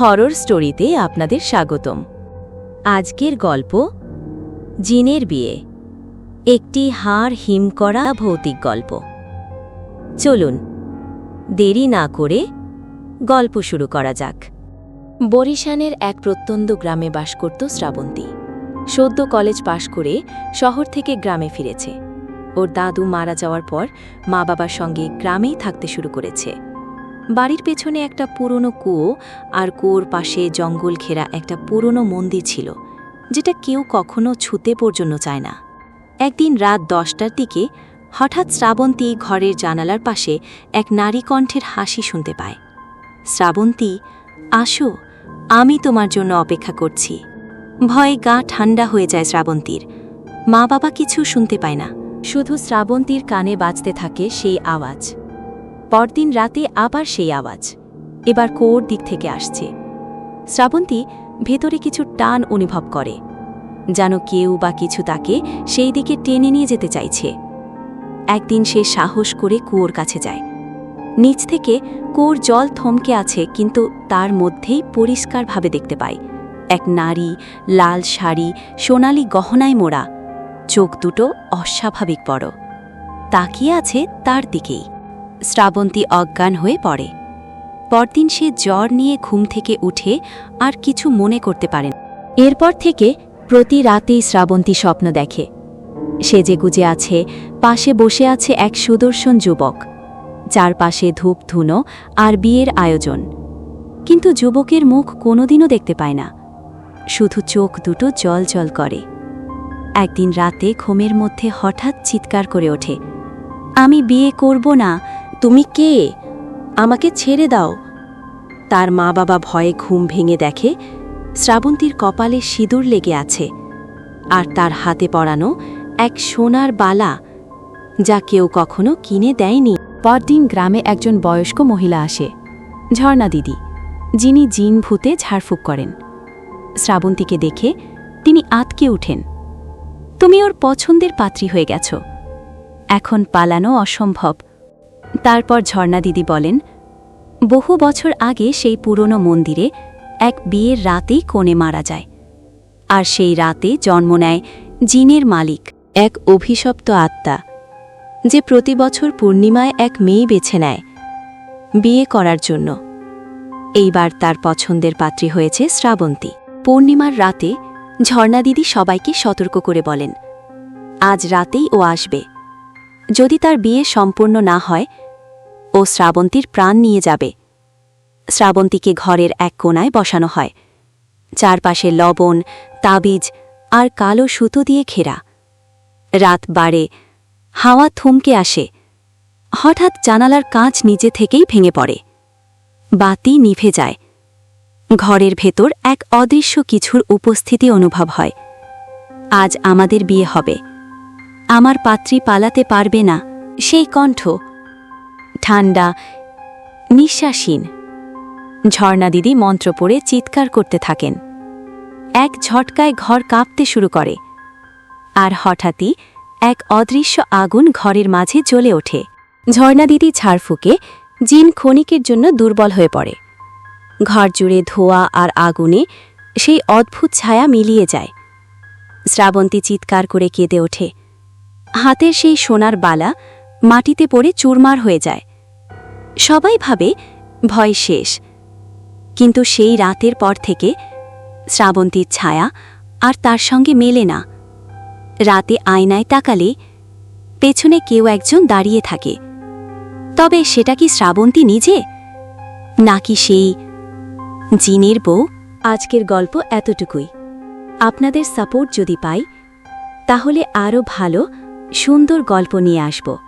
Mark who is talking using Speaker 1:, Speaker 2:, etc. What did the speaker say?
Speaker 1: Horror স্টোরিতে আপনাদের স্বাগতম। আজকের গল্প, জিনের বিয়ে। একটি হাড় হিম করা ভৌতিক গল্প। চলুন, দেরি না করে গল্প শুরু করা যাক। বরিশানের এক প্রত্যন্ত গ্রামে বাস করত শ্রাবন্তী। সদ্য কলেজ পাশ করে শহর থেকে গ্রামে ফিরেছে। ওর দাদু মারা যাওয়ার পর মা বাবার সঙ্গে গ্রামেই থাকতে শুরু করেছে। বাড়ির পেছনে একটা পুরনো কুয়ো আর কুয়োর পাশে জঙ্গল ঘেরা একটা পুরনো মন্দির ছিল, যেটা কেউ কখনো ছুতে পর্যন্ত চায় না। একদিন রাত দশটার দিকে হঠাৎ শ্রাবন্তী ঘরের জানালার পাশে এক নারী কণ্ঠের হাসি শুনতে পায়। শ্রাবন্তী, আসো, আমি তোমার জন্য অপেক্ষা করছি। ভয়ে গা ঠান্ডা হয়ে যায় শ্রাবন্তীর। মা বাবা কিছু শুনতে পায় না, শুধু শ্রাবন্তীর কানে বাজতে থাকে সেই আওয়াজ। পরদিন রাতে আবার সেই আওয়াজ। এবার কোর দিক থেকে আসছে। শ্রাবন্তী ভেতরে কিছু টান অনুভব করে, যেন কেউ বা কিছু তাকে সেই দিকে টেনে নিয়ে যেতে চাইছে। একদিন সে সাহস করে কুয়োর কাছে যায়। নিচ থেকে কুয়োর জল থমকে আছে, কিন্তু তার মধ্যেই পরিষ্কারভাবে দেখতে পায়। এক নারী, লাল শাড়ি, সোনালি গহনায় মোড়া, চোখ দুটো অস্বাভাবিক বড়। তাকিয়ে আছে তার দিকেই। শ্রাবন্তী অজ্ঞান হয়ে পড়ে। পরদিন সে জ্বর নিয়ে ঘুম থেকে উঠে আর কিছু মনে করতে পারেন এরপর থেকে প্রতি রাতেই শ্রাবন্তী স্বপ্ন দেখে। সেজে গুজে আছে, পাশে বসে আছে এক সুদর্শন যুবক। চারপাশে ধূপ ধুনো আর বিয়ের আয়োজন। কিন্তু যুবকের মুখ কোনোদিনও দেখতে পায় না। শুধু চোখ দুটো জল জল করে। একদিন রাতে ঘুমের মধ্যে হঠাৎ চিৎকার করে ওঠে। আমি বিয়ে করব না তুমি কে? আমাকে ছেড়ে দাও। তার মা বাবা ভয়ে ঘুম ভেঙে দেখে, শ্রাবন্তীর কপালে সিঁদুর লেগে আছে, আর তার হাতে পরানো এক সোনার বালা, যা কেউ কখনো কিনে দেয়নি। পরদিন গ্রামে একজন বয়স্ক মহিলা আসে, ঝর্ণা দিদি, যিনি জিন ভূতে ঝাড়ফুঁক করেন। শ্রাবন্তীকে দেখে তিনি আতকে উঠেন। তুমি ওর পছন্দের পাত্রী হয়ে গেছ। এখন পালানো অসম্ভব। তারপর ঝর্ণা দিদি বলেন, বহু বছর আগে সেই পুরনো মন্দিরে এক বিয়ের রাতেই কোণে মারা যায়। আর সেই রাতে জন্ম নেয় জিনের মালিক, এক অভিশপ্ত আত্মা, যে প্রতি বছর পূর্ণিমায় এক মেয়ে বেছে নেয় বিয়ে করার জন্য। এইবার তার পছন্দের পাত্রী হয়েছে শ্রাবন্তী। পূর্ণিমার রাতে ঝর্ণা দিদি সবাইকে সতর্ক করে বলেন, আজ রাতেই ও আসবে। যদি তার বিয়ে সম্পূর্ণ না হয়, ও শ্রাবন্তীর প্রাণ নিয়ে যাবে। শ্রাবন্তীকে ঘরের এক কোনায় বসানো হয়। চারপাশে লবণ, তাবিজ আর কালো সুতো দিয়ে ঘেরা। রাত বাড়ে, হাওয়া থমকে আসে। হঠাৎ জানালার কাঁচ নিচে থেকেই ভেঙে পড়ে। বাতি নিভে যায়। ঘরের ভেতর এক অদৃশ্য কিছুর উপস্থিতি অনুভব হয়। আজ আমাদের বিয়ে হবে। আমার পাত্রী পালাতে পারবে না, সেই কণ্ঠ। ঠান্ডা নিঃশ্বাসহীন। ঝর্ণা দিদি মন্ত্র পড়ে চিৎকার করতে থাকেন। এক ঝটকায় ঘর কাঁপতে শুরু করে। আর হঠাৎই এক অদৃশ্য আগুন ঘরের মাঝে জ্বলে ওঠে। ঝর্ণা দিদি ঝাড়ফুঁকে জিন ক্ষণিকের জন্য দুর্বল হয়ে পড়ে। ঘর জুড়ে ধোয়া আর আগুনে সেই অদ্ভুত ছায়া মিলিয়ে যায়। শ্রাবন্তী চিৎকার করে কেঁদে ওঠে। হাতের সেই সোনার বালা মাটিতে পড়ে চুরমার হয়ে যায়। সবাই ভাবে ভয় শেষ। কিন্তু সেই রাতের পর থেকে শ্রাবন্তীর ছায়া আর তার সঙ্গে মেলে না। রাতে আয়নায় তাকালে পেছনে কেউ একজন দাঁড়িয়ে থাকে। তবে সেটা কি শ্রাবন্তী নিজে? নাকি সেই জিনের বউ? আজকের গল্প এতটুকুই। আপনাদের সাপোর্ট যদি পাই, তাহলে আরও ভালো সুন্দর গল্প নিয়ে আসব।